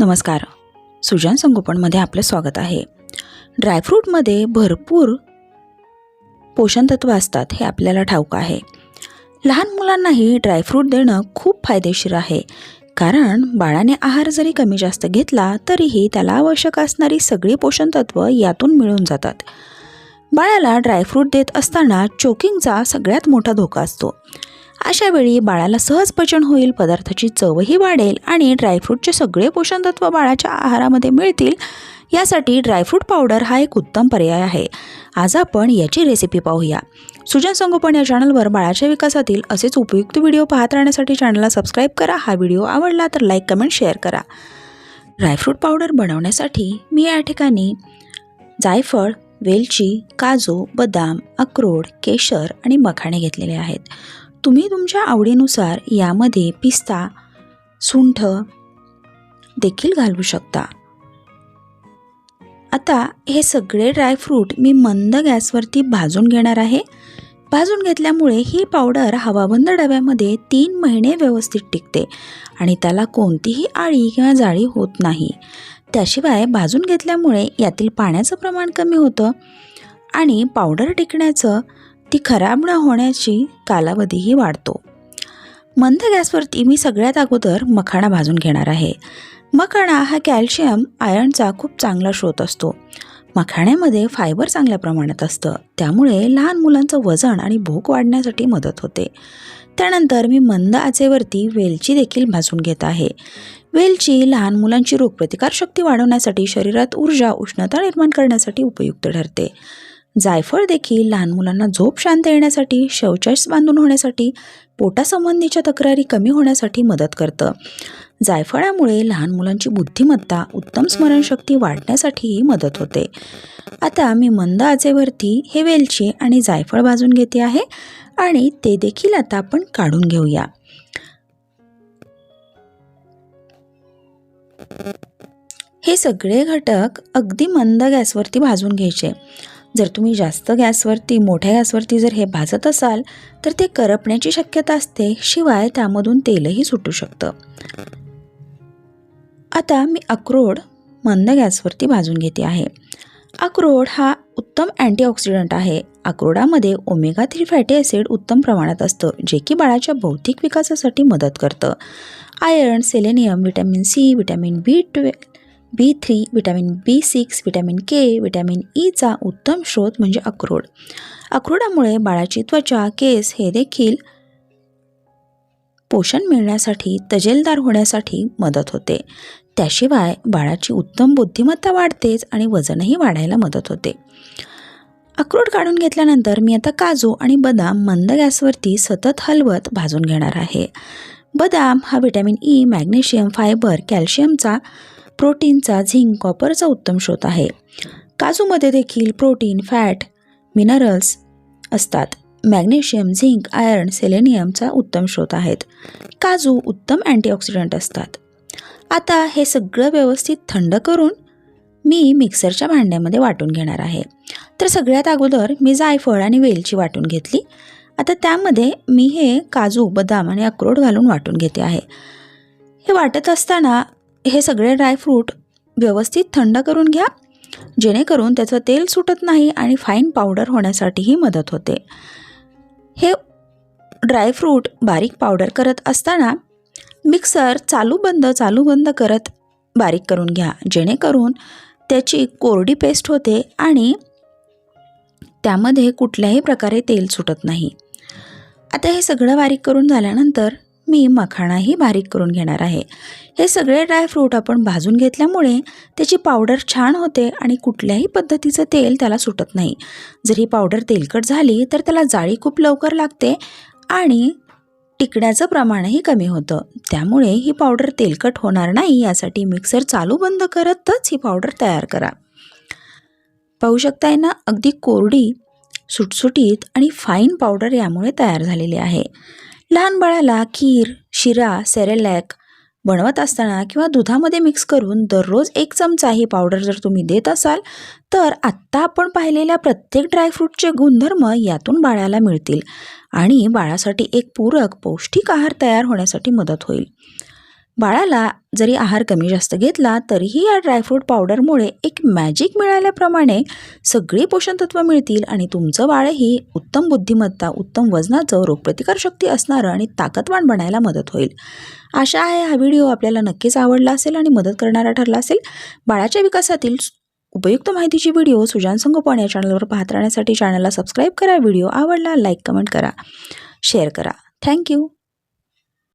नमस्कार. सुजान संगोपनमध्ये आपलं स्वागत आहे. ड्रायफ्रूटमध्ये भरपूर पोषणतत्व असतात हे आपल्याला ठाऊक आहे. लहान मुलांनाही ड्रायफ्रूट देणं खूप फायदेशीर आहे. कारण बाळाने आहार जरी कमी जास्त घेतला तरीही त्याला आवश्यक असणारी सगळी पोषणतत्व यातून मिळून जातात. बाळाला ड्रायफ्रूट देत असताना चोकिंगचा सगळ्यात मोठा धोका असतो. अशा वेळी बाळाला सहज पचन होईल पदार्थाची चवही वाढेल आणि ड्रायफ्रूटचे सगळे पोषणतत्व बाळाच्या आहारामध्ये मिळतील यासाठी ड्रायफ्रूट पावडर हा एक उत्तम पर्याय आहे. आज आपण याची रेसिपी पाहूया. सुजन संगोपन या चॅनलवर बाळाच्या विकासातील असेच उपयुक्त व्हिडिओ पाहत राहण्यासाठी चॅनलला सबस्क्राईब करा. हा व्हिडिओ आवडला तर लाईक कमेंट शेअर करा. ड्रायफ्रूट पावडर बनवण्यासाठी मी या ठिकाणी जायफळ वेलची काजू बदाम अक्रोड केशर आणि मखाणे घेतलेले आहेत. तुम्ही तुमच्या आवडीनुसार यामध्ये पिस्ता सुंठ देखील घालू शकता. आता हे सगळे ड्रायफ्रूट मी मंद गॅसवरती भाजून घेणार आहे. भाजून घेतल्यामुळे ही पावडर हवाबंद डब्यामध्ये तीन महिने व्यवस्थित टिकते आणि त्याला कोणतीही आळी किंवा जाळी होत नाही. त्याशिवाय भाजून घेतल्यामुळे यातील पाण्याचं प्रमाण कमी होतं आणि पावडर टिकण्याचं ती खराब न होण्याची कालावधीही वाढतो. मंद गॅसवरती मी सगळ्यात अगोदर मखाणा भाजून घेणार आहे. मखाणा हा कॅल्शियम आयर्नचा खूप चांगला स्रोत असतो. मखाण्यामध्ये फायबर चांगल्या प्रमाणात असतं. त्यामुळे लहान मुलांचं वजन आणि भूक वाढण्यासाठी मदत होते. त्यानंतर मी मंद आचेवरती वेलची देखील भाजून घेत आहे. वेलची लहान मुलांची रोगप्रतिकारशक्ती वाढवण्यासाठी शरीरात ऊर्जा उष्णता निर्माण करण्यासाठी उपयुक्त ठरते. जायफळ देखील लहान मुलांना झोप शांत येण्यासाठी शौचास बांधून होण्यासाठी पोटासंबंधीच्या तक्रारी कमी होण्यासाठी मदत करतं. जायफळामुळे लहान मुलांची बुद्धिमत्ता उत्तम स्मरणशक्ती वाढण्यासाठीही मदत होते. आता मी मंद आचेवरती हे वेलची आणि जायफळ भाजून घेते आहे आणि ते देखील आता आपण काढून घेऊया. हे सगळे घटक अगदी मंद गॅसवरती भाजून घ्यायचे. जर तुम्ही जास्त गॅसवरती मोठ्या गॅसवरती जर हे भाजत असाल तर ते करपण्याची शक्यता असते. शिवाय त्यामधून तेलही सुटू शकतं. आता मी अक्रोड मंद गॅसवरती भाजून घेते आहे. अक्रोड हा उत्तम अँटीऑक्सिडंट आहे. अक्रोडामध्ये ओमेगा थ्री फॅटी ॲसिड उत्तम प्रमाणात असतं जे की बाळाच्या बौद्धिक विकासासाठी मदत करतं. Iron selenium vitamin C vitamin B twelve B three vitamin B six vitamin K vitamin Icha उत्तम स्रोत म्हणजे अक्रोड. अक्रोडामुळे बाळाची त्वचा केस हे देखील पोषण मिळण्यासाठी तजेलदार होण्यासाठी मदत होते. त्याशिवाय बाळाची उत्तम बुद्धिमत्ता वाढतेच आणि वजनही वाढायला मदत होते. अक्रोड काढून घेतल्यानंतर मी आता काजू आणि बदाम मंद गॅसवरती सतत हलवत भाजून घेणार आहे. बदाम हा व्हिटॅमिन ई मॅग्नेशियम फायबर कॅल्शियमचा प्रोटीनचा झिंक कॉपरचा उत्तम स्रोत आहे. काजूमध्ये देखील प्रोटीन फॅट मिनरल्स असतात. मॅग्नेशियम झिंक आयर्न सेलेनियमचा उत्तम स्रोत आहेत. काजू उत्तम अँटीऑक्सिडंट असतात. आता हे सगळं व्यवस्थित थंड करून मी मिक्सरच्या भांड्यामध्ये वाटून घेणार आहे. तर सगळ्यात अगोदर मी जायफळ आणि वेलची वाटून घेतली. आता त्यामध्ये मी हे काजू बदाम आणि अक्रोड घालून वाटून घेते आहे. हे वाटत असताना हे सगळे ड्रायफ्रूट व्यवस्थित थंड करून घ्या. जेणेकरून त्याचं तेल सुटत नाही आणि फाईन पावडर होण्यासाठीही मदत होते. हे ड्रायफ्रूट बारीक पावडर करत असताना मिक्सर चालू बंद चालू बंद करत बारीक करून घ्या. जेणेकरून त्याची कोरडी पेस्ट होते आणि त्यामध्ये कुठल्याही प्रकारे तेल सुटत नाही. आता हे सगळं बारीक करून झाल्यानंतर मी मखाणाही बारीक करून घेणार आहे. हे सगळे ड्रायफ्रूट आपण भाजून घेतल्यामुळे त्याची पावडर छान होते आणि कुठल्याही पद्धतीचं तेल त्याला सुटत नाही. जर ही पावडर तेलकट झाली तर त्याला जाळी खूप लवकर लागते आणि टिकण्याचं प्रमाणही कमी होतं. त्यामुळे ही पावडर तेलकट होणार नाही यासाठी मिक्सर चालू बंद करतच ही पावडर तयार करा. पाहू शकताय ना अगदी कोरडी सुटसुटीत आणि फाईन पावडर यामुळे तयार झालेली आहे. लहान बाळाला खीर शिरा सेरेलॅक बनवत असताना किंवा दुधामध्ये मिक्स करून दररोज एक चमचा ही पावडर जर तुम्ही देत असाल तर आत्ता आपण पाहिलेल्या प्रत्येक ड्रायफ्रूटचे गुणधर्म यातून बाळाला मिळतील आणि बाळासाठी एक पूरक पौष्टिक आहार तयार होण्यासाठी मदत होईल. बाळाला जरी आहार कमी जास्त घेतला तरीही या ड्रायफ्रूट पावडरमुळे एक मॅजिक मिळाल्याप्रमाणे सगळी पोषण मिळतील आणि तुमचं बाळही उत्तम बुद्धिमत्ता उत्तम वजनाचं रोगप्रतिकारशक्ती असणारं आणि ताकदवान बनायला मदत होईल. आशा आहे हा व्हिडिओ आपल्याला नक्कीच आवडला असेल आणि मदत करणारा ठरला असेल. बाळाच्या विकासातील उपयुक्त माहितीची व्हिडिओ सुजान संगोपन या चॅनलवर पाहत राहण्यासाठी चॅनलला सबस्क्राईब करा. व्हिडिओ आवडला लाईक कमेंट करा. शेअर करा. Thank you